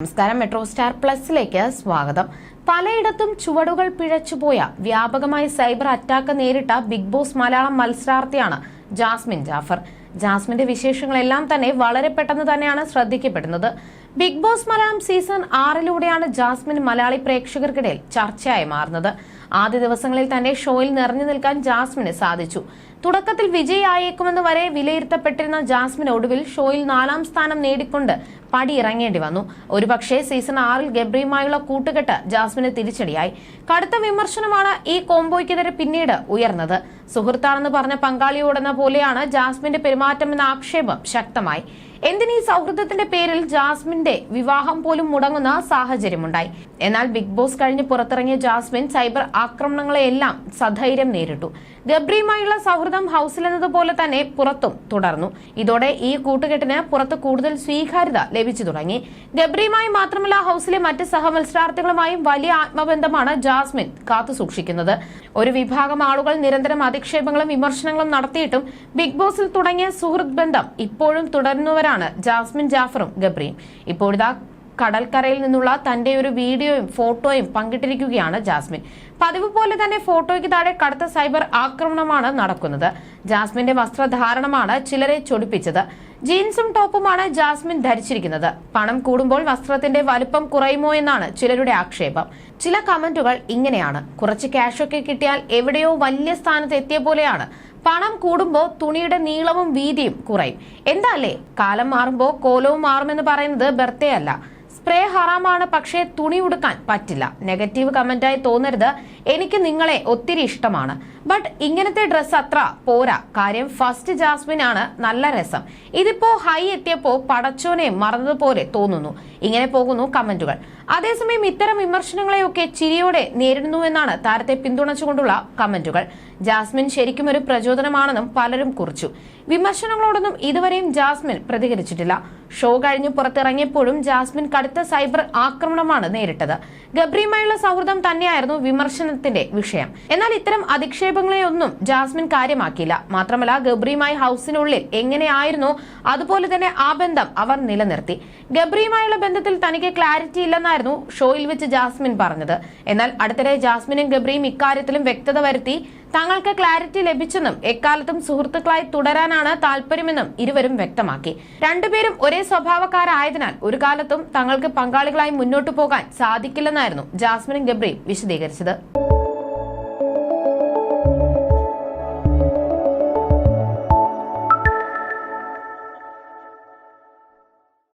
നമസ്കാരം. Metro star പ്ലസിലേക്ക് സ്വാഗതം. പലയിടത്തും ചുവടുകൾ പിഴച്ചുപോയ വ്യാപകമായ സൈബർ അറ്റാക്ക് നേരിട്ട ബിഗ് ബോസ് മലയാളം മത്സരാർത്ഥിയാണ് ജാസ്മിൻ ജാഫർ. ജാസ്മിന്റെ വിശേഷങ്ങളെല്ലാം തന്നെ വളരെ പെട്ടെന്ന് തന്നെയാണ് ശ്രദ്ധിക്കപ്പെടുന്നത്. ബിഗ് ബോസ് മലയാളം സീസൺ ആറിലൂടെയാണ് ജാസ്മിൻ മലയാളി പ്രേക്ഷകർക്കിടയിൽ ചർച്ചയായി മാറുന്നത്. ആദ്യ ദിവസങ്ങളിൽ തന്നെ ഷോയിൽ നിറഞ്ഞു നിൽക്കാൻ ജാസ്മിന് സാധിച്ചു. തുടക്കത്തിൽ വിജയിയായേക്കുമെന്ന് വരെ വിലയിരുത്തപ്പെട്ടിരുന്ന ജാസ്മിൻ ഒടുവിൽ ഷോയിൽ നാലാം സ്ഥാനം നേടിക്കൊണ്ട് പടിയിറങ്ങേണ്ടി വന്നു. ഒരുപക്ഷെ സീസൺ ആറിൽ ഗബ്രിയുമായുള്ള കൂട്ടുകെട്ട് ജാസ്മിന് തിരിച്ചടിയായി. കടുത്ത വിമർശനമാണ് ഈ കോംബോയ്ക്കെതിരെ പിന്നീട് ഉയർന്നത്. സുഹൃത്താണെന്ന് പറഞ്ഞ പങ്കാളിയോടെന്ന പോലെയാണ് ജാസ്മിന്റെ പെരുമാറ്റമെന്ന ആക്ഷേപം ശക്തമായി. എന്തിനീ സൗഹൃദത്തിന്റെ പേരിൽ ജാസ്മിന്റെ വിവാഹം പോലും മുടങ്ങുന്ന സാഹചര്യമുണ്ടായി. എന്നാൽ ബിഗ് ബോസ് കഴിഞ്ഞ് പുറത്തിറങ്ങിയ ജാസ്മിൻ സൈബർ ആക്രമണങ്ങളെയെല്ലാം സധൈര്യം നേരിട്ടു. ഗബ്രിയുമായുള്ള സൗഹൃദം ഹൌസിലെന്നതുപോലെ തന്നെ പുറത്തും തുടർന്നു. ഇതോടെ ഈ കൂട്ടുകെട്ടിന് പുറത്ത് കൂടുതൽ സ്വീകാര്യത ലഭിച്ചു തുടങ്ങി. ഗബ്രിയുമായി മാത്രമല്ല ഹൌസിലെ മറ്റ് സഹമത്സരാർത്ഥികളുമായും വലിയ ആത്മബന്ധമാണ് ജാസ്മിൻ കാത്തുസൂക്ഷിക്കുന്നത് ഒരു വിഭാഗം ആളുകൾ നിരന്തരം അധിക്ഷേപങ്ങളും വിമർശനങ്ങളും നടത്തിയിട്ടും ബിഗ് ബോസിൽ തുടങ്ങിയ സുഹൃത്ത് ബന്ധം ഇപ്പോഴും തുടരുന്നവരാണ് ജാസ്മിൻ ജാഫറും ഗബ്രിയും. ഇപ്പോഴിതാ കടൽക്കരയിൽ നിന്നുള്ള തന്റെ ഒരു വീഡിയോയും ഫോട്ടോയും പങ്കിട്ടിരിക്കുകയാണ് ജാസ്മിൻ. പതിവ് പോലെ തന്നെ ഫോട്ടോയ്ക്ക് താഴെ കടുത്ത സൈബർ ആക്രമണമാണ് നടക്കുന്നത്. ജാസ്മിന്റെ വസ്ത്രധാരണമാണ് ചിലരെ ചൊടിപ്പിച്ചത്. ജീൻസും ടോപ്പുമാണ് ജാസ്മിൻ ധരിച്ചിരിക്കുന്നത്. പണം കൂടുമ്പോൾ വസ്ത്രത്തിന്റെ വലുപ്പം കുറയുമോ എന്നാണ് ചിലരുടെ ആക്ഷേപം. ചില കമന്റുകൾ ഇങ്ങനെയാണ്. കുറച്ച് ക്യാഷൊക്കെ കിട്ടിയാൽ എവിടെയോ വലിയ സ്ഥാനത്ത് എത്തിയ പോലെയാണ് പണം കൂടുമ്പോൾ തുണിയുടെ നീളവും വീതിയും കുറയും. എന്താ അല്ലേ കാലം മാറുമ്പോൾ കോലവും മാറുമെന്ന് പറയുന്നത് ബർത്തേ അല്ല. സ്പ്രേ ഹറാമാണ് പക്ഷേ തുണി ഉടുക്കാൻ പറ്റില്ല. നെഗറ്റീവ് കമന്റായി തോന്നരുത്. എനിക്ക് നിങ്ങളെ ഒത്തിരി ഇഷ്ടമാണ്. ബട്ട് ഇങ്ങനത്തെ ഡ്രസ്സ് അത്ര പോരാ. കാര്യം ഫസ്റ്റ് ജാസ്മിൻ ആണ് നല്ല രസം. ഇതിപ്പോ ഹൈ എത്തിയപ്പോ പടച്ചോനെ മറന്നതുപോലെ തോന്നുന്നു. ഇങ്ങനെ പോകുന്നു കമന്റുകൾ. അതേസമയം ഇത്തരം വിമർശനങ്ങളെയൊക്കെ ചിരിയോടെ നേരിടുന്നുവെന്നാണ് താരത്തെ പിന്തുണച്ചുകൊണ്ടുള്ള കമന്റുകൾ. ജാസ്മിൻ ശരിക്കും ഒരു പ്രചോദനമാണെന്നും പലരും കുറിച്ചു. വിമർശനങ്ങളോടൊന്നും ഇതുവരെയും ജാസ്മിൻ പ്രതികരിച്ചിട്ടില്ല. ഷോ കഴിഞ്ഞ് പുറത്തിറങ്ങിയപ്പോഴും ജാസ്മിൻ കടുത്ത സൈബർ ആക്രമണമാണ് നേരിട്ടത്. ഗബ്രിയുമായുള്ള സൗഹൃദം തന്നെയായിരുന്നു വിമർശനത്തിന്റെ വിഷയം. എന്നാൽ ഇത്തരം അധിക്ഷേപങ്ങളെയൊന്നും ജാസ്മിൻ കാര്യമാക്കിയില്ല. മാത്രമല്ല ഗബ്രിയുമായി ഹൌസിനുള്ളിൽ എങ്ങനെയായിരുന്നു അതുപോലെ തന്നെ ആ ബന്ധം അവർ നിലനിർത്തി. ഗബ്രിയുമായുള്ള ബന്ധത്തിൽ തനിക്ക് ക്ലാരിറ്റി ഇല്ലെന്നായിരുന്നു ഷോയിൽ വെച്ച് ജാസ്മിൻ പറഞ്ഞത്. എന്നാൽ അടുത്തിടെ ജാസ്മിനും ഗബ്രിയും ഇക്കാര്യത്തിലും വ്യക്തത വരുത്തി തങ്ങൾക്ക് ക്ലാരിറ്റി ലഭിച്ചെന്നും എക്കാലത്തും സുഹൃത്തുക്കളായി തുടരാനാണ് താല്പര്യമെന്നും ഇരുവരും വ്യക്തമാക്കി. രണ്ടുപേരും ഒരേ സ്വഭാവക്കാരായതിനാൽ ഒരു കാലത്തും തങ്ങൾക്ക് പങ്കാളികളായി മുന്നോട്ടു പോകാൻ സാധിക്കില്ലെന്നായിരുന്നു ജാസ്മിനും ഗബ്രിയും വിശദീകരിച്ചത്.